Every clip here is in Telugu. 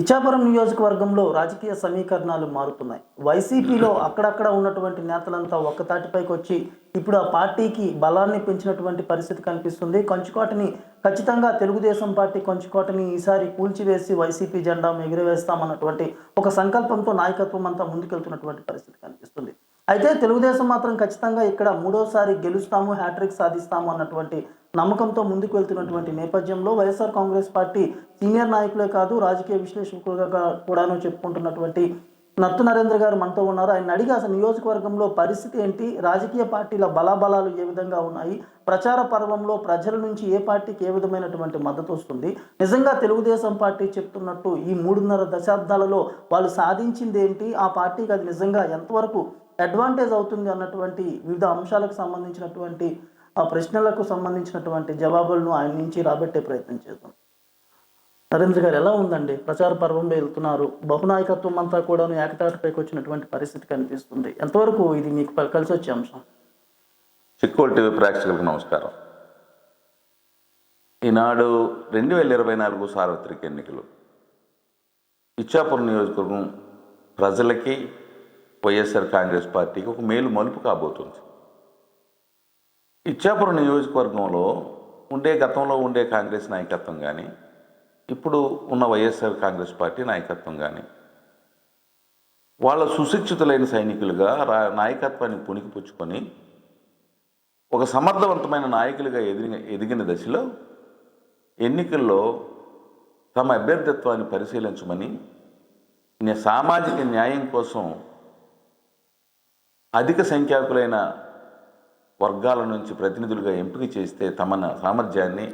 ఇచ్చాపురం నియోజకవర్గంలో రాజకీయ సమీకరణాలు మారుతున్నాయి. వైసీపీలో అక్కడక్కడ ఉన్నటువంటి నేతలంతా ఒక్కతాటిపైకి వచ్చి ఇప్పుడు ఆ పార్టీకి బలాన్ని పెంచినటువంటి పరిస్థితి కనిపిస్తుంది. కంచుకోటని ఖచ్చితంగా తెలుగుదేశం పార్టీ కంచుకోటని ఈసారి కూల్చివేసి వైసీపీ జెండా ఎగురవేస్తామన్నటువంటి ఒక సంకల్పంతో నాయకత్వం అంతా ముందుకెళ్తున్నటువంటి పరిస్థితి కనిపిస్తుంది. అయితే తెలుగుదేశం మాత్రం ఖచ్చితంగా ఇక్కడ మూడోసారి గెలుస్తాము హ్యాట్రిక్ సాధిస్తాము అన్నటువంటి నమ్మకంతో ముందుకు వెళ్తున్నటువంటి నేపథ్యంలో వైఎస్ఆర్ కాంగ్రెస్ పార్టీ సీనియర్ నాయకులే కాదు రాజకీయ విశ్లేషకులుగా కూడాను చెప్పుకుంటున్నటువంటి నత్తు నరేంద్ర గారు మనతో ఉన్నారు. ఆయన అడిగి అసలు నియోజకవర్గంలో పరిస్థితి ఏంటి? రాజకీయ పార్టీల బలాబలాలు ఏ విధంగా ఉన్నాయి? ప్రచార పర్వంలో ప్రజల నుంచి ఏ పార్టీకి ఏ విధమైనటువంటి మద్దతు వస్తుంది? నిజంగా తెలుగుదేశం పార్టీ చెప్తున్నట్టు ఈ మూడున్నర దశాబ్దాలలో వాళ్ళు సాధించింది ఏంటి ఆ పార్టీకి అది నిజంగా ఎంతవరకు అడ్వాంటేజ్ అవుతుంది అన్నటువంటి వివిధ అంశాలకు సంబంధించినటువంటి ఆ ప్రశ్నలకు సంబంధించినటువంటి జవాబులను ఆయన నుంచి రాబట్టే ప్రయత్నం చేద్దాం. నరేంద్ర గారు ఎలా ఉందండి? ప్రచార పర్వంలో వెళ్తున్నారు. బహునాయకత్వం అంతా కూడాను ఏకతాటిపైకి వచ్చినటువంటి పరిస్థితి కనిపిస్తుంది. ఎంతవరకు ఇది మీకు కలిసి వచ్చే అంశం? చిక్కోల్ టీవీ ప్రేక్షకులకు నమస్కారం. ఈనాడు రెండు వేల ఇరవై నాలుగు సార్వత్రిక ఎన్నికలు. ఇచ్చాపురం నియోజకవర్గం ప్రజలకి వైఎస్ఆర్ కాంగ్రెస్ పార్టీకి ఒక మేలు మలుపు కాబోతుంది. ఇచ్చాపురం నియోజకవర్గంలో ఉండే గతంలో ఉండే కాంగ్రెస్ నాయకత్వం కానీ ఇప్పుడు ఉన్న వైఎస్ఆర్ కాంగ్రెస్ పార్టీ నాయకత్వం కానీ వాళ్ళ సుశిక్షితులైన సైనికులుగా రా నాయకత్వాన్ని పుణికిపుచ్చుకొని ఒక సమర్థవంతమైన నాయకులుగా ఎదిగిన ఎదిగిన దశలో ఎన్నికల్లో తమ అభ్యర్థిత్వాన్ని పరిశీలించమని సామాజిక న్యాయం కోసం అధిక సంఖ్యాకులైన వర్గాల నుంచి ప్రతినిధులుగా ఎంపిక చేస్తే తమ సామర్థ్యాన్ని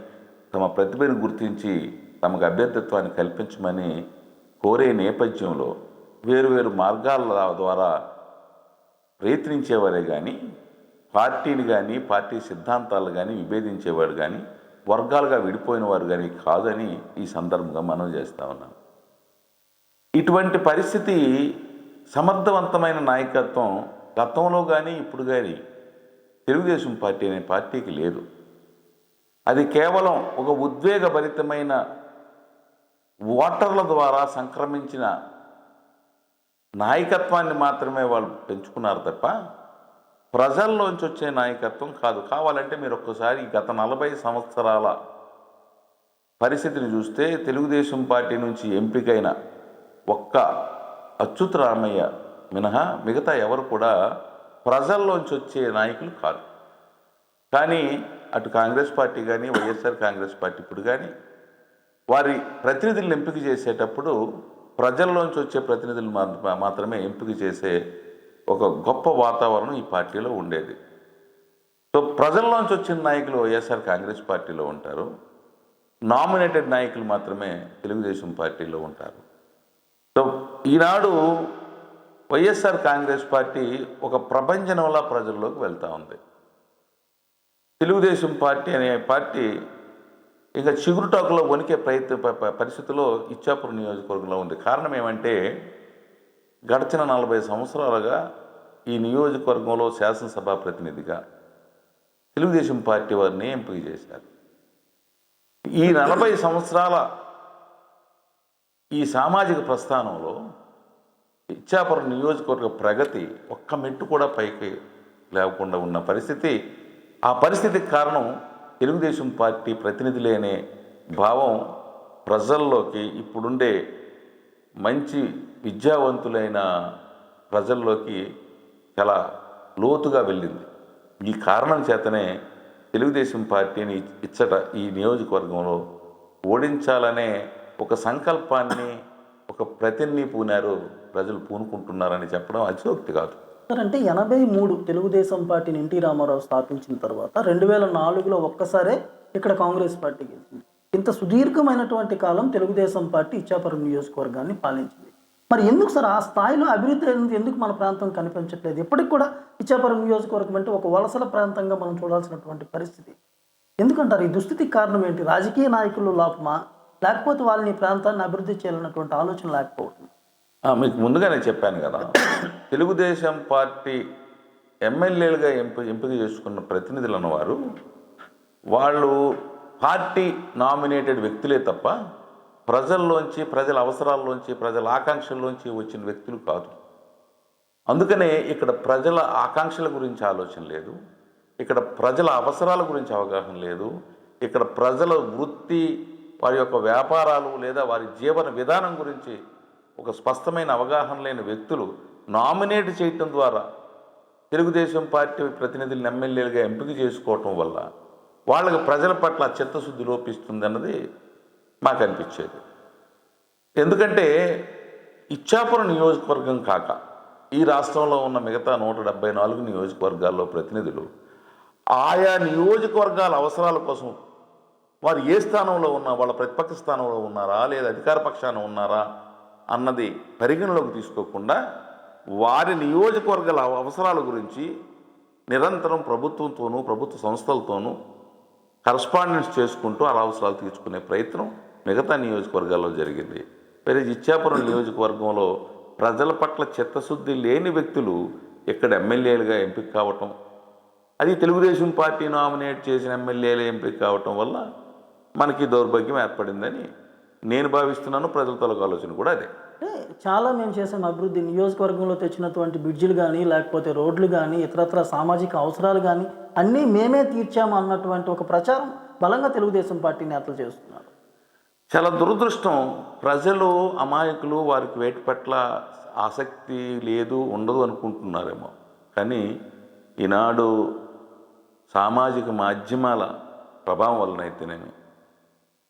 తమ ప్రతిభను గుర్తించి తమకు అభ్యర్థిత్వాన్ని కల్పించమని కోరే నేపథ్యంలో వేరువేరు మార్గాల ద్వారా ప్రయత్నించేవారే కానీ పార్టీని కానీ పార్టీ సిద్ధాంతాలు కానీ విభేదించేవాడు కానీ వర్గాలుగా విడిపోయిన వారు కానీ కాదని ఈ సందర్భంగా మనం చేస్తూ ఉన్నాం. ఇటువంటి పరిస్థితి సమర్థవంతమైన నాయకత్వం గతంలో కానీ ఇప్పుడు కానీ తెలుగుదేశం పార్టీ అనే పార్టీకి లేదు. అది కేవలం ఒక ఉద్వేగభరితమైన ఓటర్ల ద్వారా సంక్రమించిన నాయకత్వాన్ని మాత్రమే వాళ్ళు పెంచుకున్నారు తప్ప ప్రజల్లోంచి వచ్చే నాయకత్వం కాదు. కావాలంటే మీరు ఒక్కసారి గత నలభై సంవత్సరాల పరిస్థితిని చూస్తే తెలుగుదేశం పార్టీ నుంచి ఎంపికైన ఒక్క అచ్యుత్ రామయ్య మినహా మిగతా ఎవరు కూడా ప్రజల్లోంచి వచ్చే నాయకులు కాదు కానీ అటు కాంగ్రెస్ పార్టీ కానీ వైఎస్ఆర్ కాంగ్రెస్ పార్టీ ఇప్పుడు కానీ వారి ప్రతినిధులను ఎంపిక చేసేటప్పుడు ప్రజల్లోంచి వచ్చే ప్రతినిధులు మాత్రమే ఎంపిక చేసే ఒక గొప్ప వాతావరణం ఈ పార్టీలో ఉండేది. సో ప్రజల్లోంచి వచ్చిన నాయకులు వైఎస్ఆర్ కాంగ్రెస్ పార్టీలో ఉంటారు. నామినేటెడ్ నాయకులు మాత్రమే తెలుగుదేశం పార్టీలో ఉంటారు. సో ఈనాడు వైఎస్ఆర్ కాంగ్రెస్ పార్టీ ఒక ప్రపంచంలా ప్రజల్లోకి వెళ్తూ ఉంది. తెలుగుదేశం పార్టీ అనే పార్టీ ఇంకా చిగురుటాకులో వణికే ప్రయత్న పరిస్థితిలో ఇచ్చాపురం నియోజకవర్గంలో ఉంది. కారణం ఏమంటే గడిచిన నలభై సంవత్సరాలుగా ఈ నియోజకవర్గంలో శాసనసభ ప్రతినిధిగా తెలుగుదేశం పార్టీ వారిని ఎంపిక చేశారు. ఈ నలభై సంవత్సరాల ఈ సామాజిక ప్రస్థానంలో ఇచ్చాపురం నియోజకవర్గ ప్రగతి ఒక్క మెట్టు కూడా పైకి లేకుండా ఉన్న పరిస్థితి. ఆ పరిస్థితికి కారణం తెలుగుదేశం పార్టీ ప్రతినిధులే అనే భావం ప్రజల్లోకి ఇప్పుడుండే మంచి విద్యావంతులైన ప్రజల్లోకి చాలా లోతుగా వెళ్ళింది. ఈ కారణం చేతనే తెలుగుదేశం పార్టీని ఇచ్చట ఈ నియోజకవర్గంలో ఓడించాలనే ఒక సంకల్పాన్ని ఒక ప్రతిని పూనారు ప్రజలు పూనుకుంటున్నారని చెప్పడం అతిశోక్తి కాదు. అంటే ఎనభై మూడు తెలుగుదేశం పార్టీని ఎన్టీ రామారావు స్థాపించిన తర్వాత రెండు వేల నాలుగులో ఒక్కసారే ఇక్కడ కాంగ్రెస్ పార్టీ గెలిచింది. ఇంత సుదీర్ఘమైనటువంటి కాలం తెలుగుదేశం పార్టీ ఇచ్చాపురం నియోజకవర్గాన్ని పాలించింది. మరి ఎందుకు సార్ ఆ స్థాయిలో అభివృద్ధి అనేది ఎందుకు మన ప్రాంతం కనిపించట్లేదు? ఇప్పటికి కూడా ఇచ్చాపురం నియోజకవర్గం అంటే ఒక వలసల ప్రాంతంగా మనం చూడాల్సినటువంటి పరిస్థితి. ఎందుకంటారు? ఈ దుస్థితికి కారణం ఏంటి? రాజకీయ నాయకులు లోపమా? లేకపోతే వాళ్ళని ఈ ప్రాంతాన్ని అభివృద్ధి చేయాలన్నటువంటి ఆలోచన లేకపోవడం మీకు ముందుగానే చెప్పాను కదా తెలుగుదేశం పార్టీ ఎమ్మెల్యేలుగా ఎంపి ఎంపిక చేసుకున్న ప్రతినిధులు అన్నవారు వాళ్ళు పార్టీ నామినేటెడ్ వ్యక్తులే తప్ప ప్రజల్లోంచి ప్రజల అవసరాల్లోంచి ప్రజల ఆకాంక్షల్లోంచి వచ్చిన వ్యక్తులు కాదు. అందుకనే ఇక్కడ ప్రజల ఆకాంక్షల గురించి ఆలోచన లేదు ఇక్కడ ప్రజల అవసరాల గురించి అవగాహన లేదు ఇక్కడ ప్రజల వృత్తి వారి యొక్క వ్యాపారాలు లేదా వారి జీవన విధానం గురించి ఒక స్పష్టమైన అవగాహన లేని వ్యక్తులు నామినేట్ చేయటం ద్వారా తెలుగుదేశం పార్టీ ప్రతినిధులను ఎమ్మెల్యేలుగా ఎంపిక చేసుకోవటం వల్ల వాళ్ళకి ప్రజల పట్ల చిత్తశుద్ధి లోపిస్తుంది అన్నది మాకు అనిపించేది. ఎందుకంటే ఇచ్చాపురం నియోజకవర్గం కాక ఈ రాష్ట్రంలో ఉన్న మిగతా నూట డెబ్బై నాలుగు నియోజకవర్గాల్లో ప్రతినిధులు ఆయా నియోజకవర్గాల అవసరాల కోసం వారు ఏ స్థానంలో ఉన్నా వాళ్ళ ప్రతిపక్ష స్థానంలో ఉన్నారా లేదా అధికార పక్షాన ఉన్నారా అన్నది పరిగణలోకి తీసుకోకుండా వారి నియోజకవర్గాల అవసరాల గురించి నిరంతరం ప్రభుత్వంతోనూ ప్రభుత్వ సంస్థలతోనూ కరస్పాండెన్స్ చేసుకుంటూ ఆ అవసరాలు తీర్చుకునే ప్రయత్నం మిగతా నియోజకవర్గాల్లో జరిగింది. మరి ఇచ్చాపురం నియోజకవర్గంలో ప్రజల పట్ల చిత్తశుద్ధి లేని వ్యక్తులు ఇక్కడ ఎమ్మెల్యేలుగా ఎంపిక కావటం అది తెలుగుదేశం పార్టీ నామినేట్ చేసిన ఎమ్మెల్యేలు ఎంపిక కావటం వల్ల మనకి దౌర్భాగ్యం ఏర్పడిందని నేను భావిస్తున్నాను ప్రజల తలకు ఆలోచన కూడా అదే. అంటే చాలా మేము చేసాం అభివృద్ధి. నియోజకవర్గంలో తెచ్చినటువంటి బ్రిడ్జిలు కానీ లేకపోతే రోడ్లు కానీ ఇతరత్ర సామాజిక అవసరాలు కానీ అన్నీ మేమే తీర్చాము అన్నటువంటి ఒక ప్రచారం బలంగా తెలుగుదేశం పార్టీ నేతలు చేస్తున్నారు. చాలా దురదృష్టం. ప్రజలు అమాయకులు వారికి వేటి పట్ల ఆసక్తి లేదు ఉండదు అనుకుంటున్నారేమో. కానీ ఈనాడు సామాజిక మాధ్యమాల ప్రభావం వలనైతేనేమి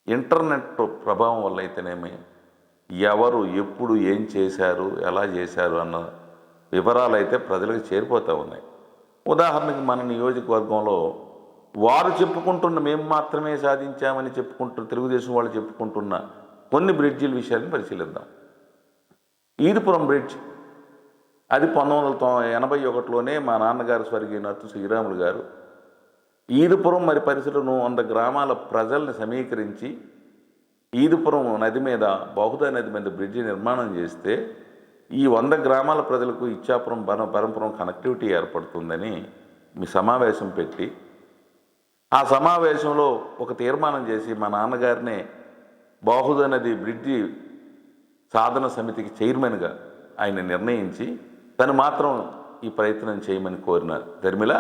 ఇంటర్నెట్ ప్రభావం వల్ల అయితేనేమి? ఎవరు ఎప్పుడు ఏం చేశారు ఎలా చేశారు అన్న వివరాలు అయితే ప్రజలకు చేరిపోతూ ఉన్నాయి. ఉదాహరణకి మన నియోజకవర్గంలో వారు చెప్పుకుంటున్న మేము మాత్రమే సాధించామని చెప్పుకుంటున్న తెలుగుదేశం వాళ్ళు చెప్పుకుంటున్న కొన్ని బ్రిడ్జిల విషయాన్ని పరిశీలిద్దాం. ఈదుపురం బ్రిడ్జ్. అది పంతొమ్మిది వందల తొ- ఎనభై ఒకటిలోనే మా నాన్నగారు స్వర్గీయ నత్తు శ్రీరాములు గారు ఈదుపురం మరి పరిసరను వంద గ్రామాల ప్రజల్ని సమీకరించి ఈదుపురం నది మీద బహుదా నది మీద బ్రిడ్జి నిర్మాణం చేస్తే ఈ వంద గ్రామాల ప్రజలకు ఇచ్చాపురం బన పరంపురం కనెక్టివిటీ ఏర్పడుతుందని మీ సమావేశం పెట్టి ఆ సమావేశంలో ఒక తీర్మానం చేసి మా నాన్నగారినే బాహుదా నది బ్రిడ్జి సాధన సమితికి చైర్మన్గా ఆయన నిర్ణయించి తను మాత్రం ఈ ప్రయత్నం చేయమని కోరినారు. ధర్మిల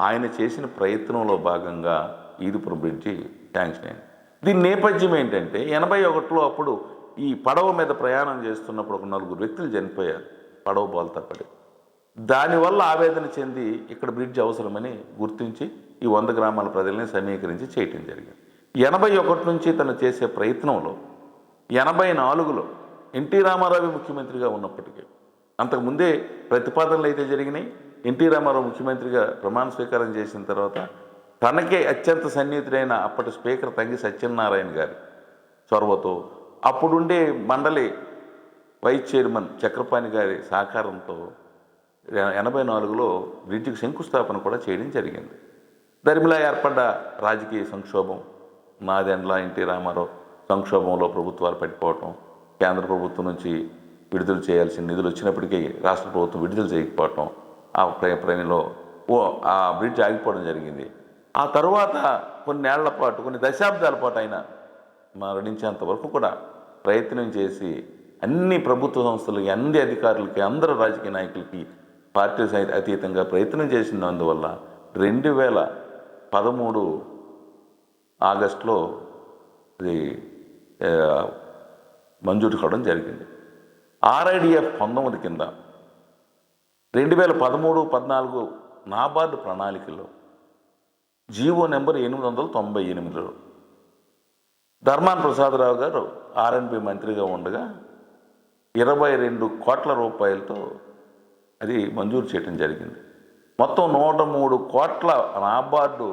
ఆయన చేసిన ప్రయత్నంలో భాగంగా ఈదుపురం బ్రిడ్జి ట్యాంక్షన్ అయింది దీని నేపథ్యం ఏంటంటే ఎనభై ఒకటిలో అప్పుడు ఈ పడవ మీద ప్రయాణం చేస్తున్నప్పుడు ఒక నలుగురు వ్యక్తులు చనిపోయారు. పడవ బోల్తా దానివల్ల ఆవేదన చెంది ఇక్కడ బ్రిడ్జ్ అవసరమని గుర్తించి ఈ వంద గ్రామాల ప్రజల్ని సమీకరించి చేయటం జరిగింది. ఎనభై ఒకటి నుంచి తను చేసే ప్రయత్నంలో ఎనభై నాలుగులో ఎన్టీ రామారావు ముఖ్యమంత్రిగా ఉన్నప్పటికీ అంతకుముందే ప్రతిపాదనలు అయితే జరిగినాయి ఎన్టీ రామారావు ముఖ్యమంత్రిగా ప్రమాణ స్వీకారం చేసిన తర్వాత తనకే అత్యంత సన్నిహితుడైన అప్పటి స్పీకర్ తంగి సత్యనారాయణ గారి చొరవతో అప్పుడుండే మండలి వైస్ చైర్మన్ చక్రపాణి గారి సహకారంతో ఎనభై నాలుగులో బ్రిడ్జికి శంకుస్థాపన కూడా చేయడం జరిగింది. దరిమిలా ఏర్పడ్డ రాజకీయ సంక్షోభం నాదెండ్ల ఎన్టీ రామారావు సంక్షోభంలో ప్రభుత్వాలు పడిపోవటం కేంద్ర ప్రభుత్వం నుంచి విడుదల చేయాల్సిన నిధులు వచ్చినప్పటికీ రాష్ట్ర ప్రభుత్వం విడుదల చేయకపోవటం ఆ ప్ర- ప్రయాణంలో ఓ ఆ బ్రిడ్జ్ ఆగిపోవడం జరిగింది. ఆ తరువాత కొన్నేళ్ళ పాటు కొన్ని దశాబ్దాల పాటు ఆయన మరణించేంత వరకు కూడా ప్రయత్నం చేసి అన్ని ప్రభుత్వ సంస్థలకి అన్ని అధికారులకి అందరు రాజకీయ నాయకులకి పార్టీ సైత అతీతంగా ప్రయత్నం చేసినందువల్ల రెండు వేల పదమూడు ఆగస్టులో ఇది మంజూరు కావడం జరిగింది. ఆర్ఐడిఎఫ్ పంతొమ్మిది కింద రెండు వేల పదమూడు పద్నాలుగు నాబార్డు ప్రణాళికలో జీవో నెంబర్ ఎనిమిది వందల తొంభై ఎనిమిదిలో ధర్మాన్ ప్రసాదరావు గారు ఆర్ఎన్బి మంత్రిగా ఉండగా ఇరవై రెండు కోట్ల రూపాయలతో అది మంజూరు చేయడం జరిగింది. మొత్తం నూట మూడు కోట్ల నాబార్డు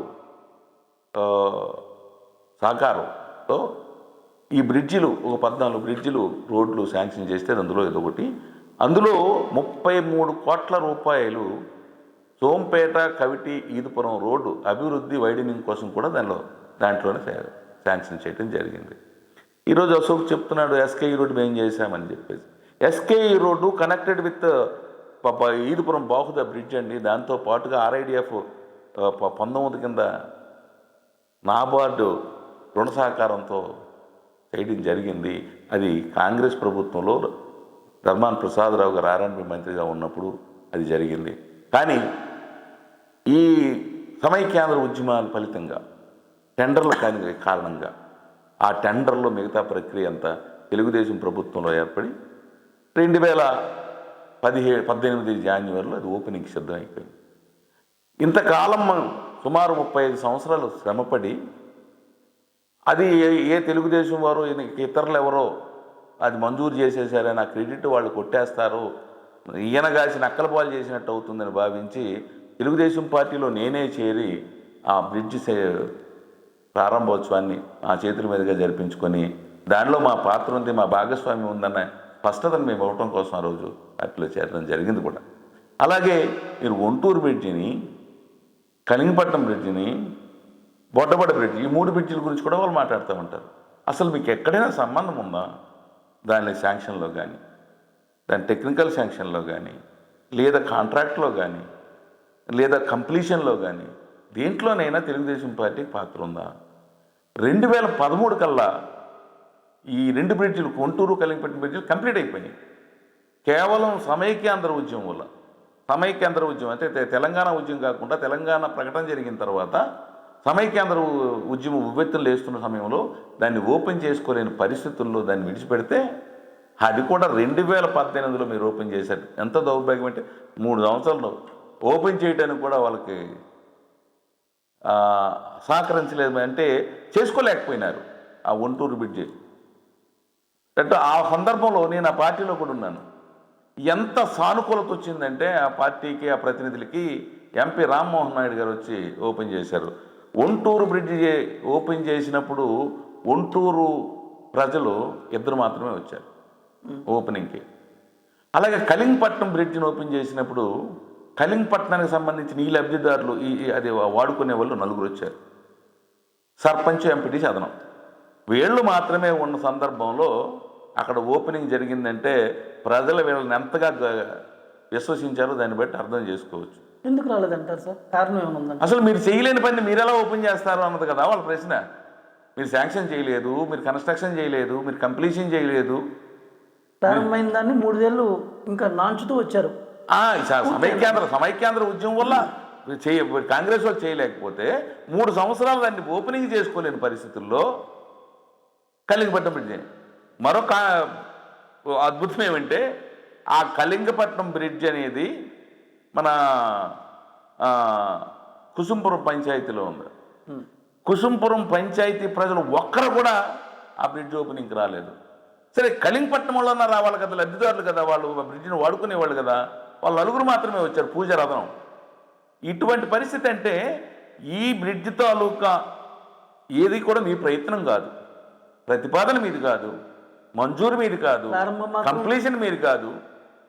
సహకారంతో ఈ బ్రిడ్జిలు ఒక పద్నాలుగు బ్రిడ్జిలు రోడ్లు శాంక్షన్ చేస్తే అందులో ఇదొకటి ఒకటి అందులో ముప్పై మూడు కోట్ల రూపాయలు సోంపేట కవిటి ఈదుపురం రోడ్డు అభివృద్ధి వైడనింగ్ కోసం కూడా దానిలో దాంట్లోనే శాంక్షన్ చేయడం జరిగింది. ఈరోజు అశోక్ చెప్తున్నాడు ఎస్కేఈ రోడ్డు మేము చేశామని చెప్పేసి. S K E road connected with Edupuram Bahuda bridge అండి. దాంతో పాటుగా ఆర్ఐడిఎఫ్ పంతొమ్మిది కింద నాబార్డు రుణ సహకారంతో చేయడం జరిగింది. అది కాంగ్రెస్ ప్రభుత్వంలో ధర్మాన్ ప్రసాదరావు గారు ఆర్ఎన్బి మంత్రిగా ఉన్నప్పుడు అది జరిగింది. కానీ ఈ సమైక్యాంధ్ర ఉద్యమాల ఫలితంగా టెండర్ల కాని కారణంగా ఆ టెండర్లో మిగతా ప్రక్రియ అంతా తెలుగుదేశం ప్రభుత్వంలో ఏర్పడి రెండు వేల పదిహేడు పద్దెనిమిది జాన్యువరిలో అది ఓపెనింగ్ సిద్ధం అయిపోయింది ఇంతకాలం మనం సుమారు ముప్పై ఐదు సంవత్సరాలు శ్రమపడి అది ఏ తెలుగుదేశం వారు ఇతరులు ఎవరో అది మంజూరు చేసేసారని ఆ క్రెడిట్ వాళ్ళు కొట్టేస్తారు. ఈయన కాసి నక్కలపాలు చేసినట్టు అవుతుందని భావించి తెలుగుదేశం పార్టీలో నేనే చేరి ఆ బ్రిడ్జ్ సే- ప్రారంభోత్సవాన్ని ఆ చేతుల మీదుగా జరిపించుకొని దానిలో మా పాత్ర ఉంది మా భాగస్వామ్యం ఉందన్న స్పష్టతను మేము ఇవ్వటం కోసం ఆ రోజు పార్టీలో చేరడం జరిగింది కూడా. అలాగే మీరు ఒంటూరు బ్రిడ్జిని కలింగపట్నం బ్రిడ్జిని బొడ్డబడ బ్రిడ్జి ఈ మూడు బ్రిడ్జిల గురించి కూడా వాళ్ళు మాట్లాడుతూ ఉంటారు. అసలు మీకు ఎక్కడైనా సంబంధం ఉందా? దాని శాంక్షన్లో కానీ దాని టెక్నికల్ శాంక్షన్లో కానీ లేదా కాంట్రాక్ట్లో కానీ లేదా కంప్లీషన్లో కానీ దేంట్లోనైనా తెలుగుదేశం పార్టీకి పాత్ర ఉందా? రెండు వేల పదమూడు కల్లా ఈ రెండు బ్రిడ్జిలు కొంటూరు కలిగిపెట్టిన బ్రిడ్జిలు కంప్లీట్ అయిపోయినాయి. కేవలం సమైక్యాంధ్ర ఉద్యమం వల్ల సమైక్యాంధ్ర ఉద్యమం అంటే తెలంగాణ ఉద్యమం కాకుండా తెలంగాణ ప్రకటన జరిగిన తర్వాత సమైక్యాంధ్ర ఉద్యమం ఉవ్వెత్తున లేస్తున్న సమయంలో దాన్ని ఓపెన్ చేసుకోలేని పరిస్థితుల్లో దాన్ని విడిచిపెడితే అది కూడా రెండు వేల పద్దెనిమిదిలో మీరు ఓపెన్ చేశారు. ఎంత దౌర్భాగ్యం అంటే మూడు సంవత్సరాలు ఓపెన్ చేయడానికి కూడా వాళ్ళకి సహకరించలేదు. అంటే చేసుకోలేకపోయినారు ఆ ఒంటూరు బ్రిడ్జి అంటే ఆ సందర్భంలో నేను ఆ పార్టీలో కూడా ఉన్నాను. ఎంత సానుకూలత వచ్చిందంటే ఆ పార్టీకి ఆ ప్రతినిధులకి ఎంపీ రామ్మోహన్ నాయుడు గారు వచ్చి ఓపెన్ చేశారు. ఒంటూరు బ్రిడ్జి ఓపెన్ చేసినప్పుడు ఒంటూరు ప్రజలు ఇద్దరు మాత్రమే వచ్చారు ఓపెనింగ్కి. అలాగే కలింగపట్నం బ్రిడ్జిని ఓపెన్ చేసినప్పుడు కలింగపట్నానికి సంబంధించిన ఈ లబ్ధిదారులు ఈ అది వాడుకునే వాళ్ళు నలుగురు వచ్చారు. సర్పంచ్ ఎంపీటీ చదనం. వీళ్ళు మాత్రమే ఉన్న సందర్భంలో అక్కడ ఓపెనింగ్ జరిగిందంటే ప్రజలు వీళ్ళని ఎంతగా విశ్వసించారో దాన్ని బట్టి అర్థం చేసుకోవచ్చు. ఎందుకు రాలేదంటారు సార్? కారణం ఏమైనా అసలు మీరు చేయలేని పని మీరు ఎలా ఓపెన్ చేస్తారు అన్నది కదా వాళ్ళ ప్రశ్న. మీరు శాంక్షన్ చేయలేదు మీరు కన్స్ట్రక్షన్ చేయలేదు మీరు కంప్లీషన్ చేయలేదు. ప్రారంభమైన దాన్ని మూడేళ్ళు ఇంకా నాంచుతూ వచ్చారు. సమైక్యాంధ్ర సమైక్యాంధ్ర ఉద్యమం వల్ల చేయ కాంగ్రెస్ వాళ్ళు చేయలేకపోతే మూడు సంవత్సరాలు దాన్ని ఓపెనింగ్ చేసుకోలేని పరిస్థితుల్లో కలింగపట్నం బ్రిడ్జి. మరొక అద్భుతం ఏమంటే ఆ కలింగపట్నం బ్రిడ్జ్ అనేది మన కుసుంపురం పంచాయతీలో ఉంది. కుసుంపురం పంచాయతీ ప్రజలు ఒక్కరు కూడా ఆ బ్రిడ్జ్ ఓపెనింగ్కి రాలేదు. సరే కలింగపట్నం వాళ్ళన్నా రావాలి కదా లబ్ధిదారులు కదా వాళ్ళు ఆ బ్రిడ్జిని వాడుకునేవాళ్ళు కదా వాళ్ళు నలుగురు మాత్రమే వచ్చారు పూజ రథం. ఇటువంటి పరిస్థితి అంటే ఈ బ్రిడ్జ్ తాలూకా ఏది కూడా మీ ప్రయత్నం కాదు. ప్రతిపాదన మీది కాదు. మంజూరు మీది కాదు. కంప్లీషన్ మీది కాదు.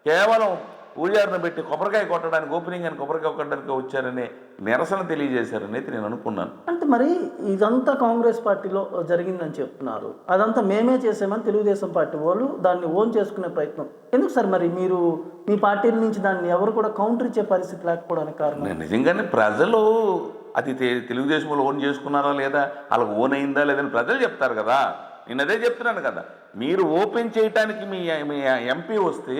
కేవలం పూజారిని పెట్టి కొబ్బరికాయ కొట్టడానికి ఓపెనింగ్ అని కొబ్బరికాయ కొట్టడానికి వచ్చారనే నిరసన తెలియజేశారనేది నేను అనుకున్నాను. అంటే మరి ఇదంతా కాంగ్రెస్ పార్టీలో జరిగిందని చెప్తున్నారు. అదంతా మేమే చేసామని తెలుగుదేశం పార్టీ వాళ్ళు దాన్ని ఓన్ చేసుకునే ప్రయత్నం. ఎందుకు సార్ మరి మీరు మీ పార్టీల నుంచి దాన్ని ఎవరు కూడా కౌంటర్ ఇచ్చే పరిస్థితి లేకపోవడానికి కారణం? నిజంగానే ప్రజలు అది తె- తెలుగుదేశంలో ఓన్ చేసుకున్నారా లేదా వాళ్ళకి ఓన్ అయిందా లేదని ప్రజలు చెప్తారు కదా. నేను అదే చెప్తున్నాను కదా. మీరు ఓపెన్ చేయటానికి మీ ఎంపీ వస్తే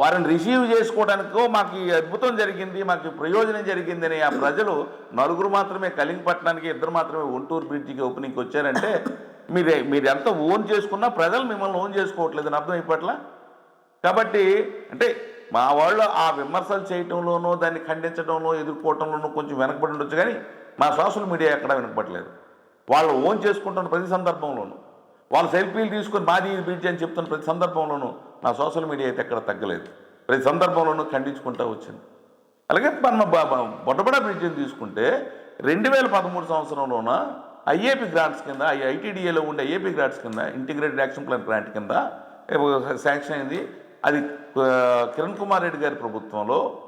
వారిని రిసీవ్ చేసుకోవడానికో మాకు ఈ అద్భుతం జరిగింది మాకు ప్రయోజనం జరిగిందని ఆ ప్రజలు నలుగురు మాత్రమే కలింగపట్నానికి ఇద్దరు మాత్రమే ఒంటూరు బ్రిడ్జికి ఓపెనింగ్కి వచ్చారంటే మీరు మీరు ఎంత ఓన్ చేసుకున్నా ప్రజలు మిమ్మల్ని ఓన్ చేసుకోవట్లేదని అర్థం అయిపోట్లా కాబట్టి అంటే మా వాళ్ళు ఆ విమర్శలు చేయటంలోనూ దాన్ని ఖండించడంలో ఎదుర్కోవటంలోనూ కొంచెం వెనకబడి ఉండొచ్చు కానీ మా సోషల్ మీడియా ఎక్కడా వెనకబడలేదు వాళ్ళు ఓన్ చేసుకుంటున్న ప్రతి సందర్భంలోనూ వాళ్ళు సెల్ఫీలు తీసుకొని మాది బ్రిడ్జ్ అని చెప్తున్న ప్రతి సందర్భంలోనూ నా సోషల్ మీడియా అయితే ఎక్కడ తగ్గలేదు. ప్రతి సందర్భంలోనూ ఖండించుకుంటూ వచ్చింది. అలాగే మన బ- బొడ్డబడ బ్రిడ్జిని తీసుకుంటే రెండు వేల పదమూడు సంవత్సరంలోన ఐఏపీ గ్రాంట్స్ కింద ఈ ఐటీడీఏలో ఉండే ఐఏపీ గ్రాంట్స్ కింద ఇంటిగ్రేటెడ్ యాక్షన్ ప్లాన్ గ్రాంట్ కింద శాంక్షన్ అయింది. అది కిరణ్ కుమార్ రెడ్డి గారి ప్రభుత్వంలో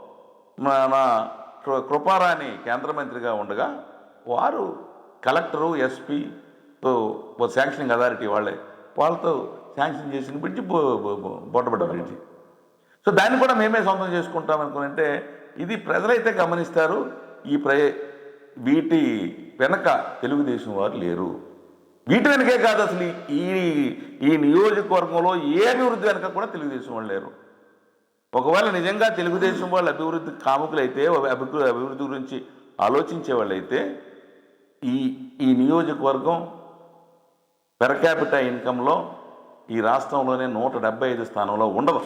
మన కృ- కృపారాణి కేంద్ర మంత్రిగా ఉండగా వారు కలెక్టరు ఎస్పీ శాంక్షనింగ్ అథారిటీ వాళ్ళే. వాళ్ళతో శాంక్షన్ చేసిన బ్రిడ్జి బొ- బ్రిడ్జి సో దాన్ని కూడా మేమే సొంతం చేసుకుంటాం అనుకుంటే ఇది ప్రజలైతే గమనిస్తారు ఈ ప్ర వీటి వెనక తెలుగుదేశం వారు లేరు. వీటి వెనకే కాదు అసలు ఈ ఈ నియోజకవర్గంలో ఏ అభివృద్ధి వెనక కూడా తెలుగుదేశం వాళ్ళు లేరు. ఒకవేళ నిజంగా తెలుగుదేశం వాళ్ళు అభివృద్ధి కాముకులైతే అభివృద్ధి అభివృద్ధి గురించి ఆలోచించే వాళ్ళైతే ఈ ఈ నియోజకవర్గం పెర్ క్యాపిటల్ ఇన్కంలో ఈ రాష్ట్రంలోనే నూట డెబ్బై ఐదు స్థానంలో ఉండదు.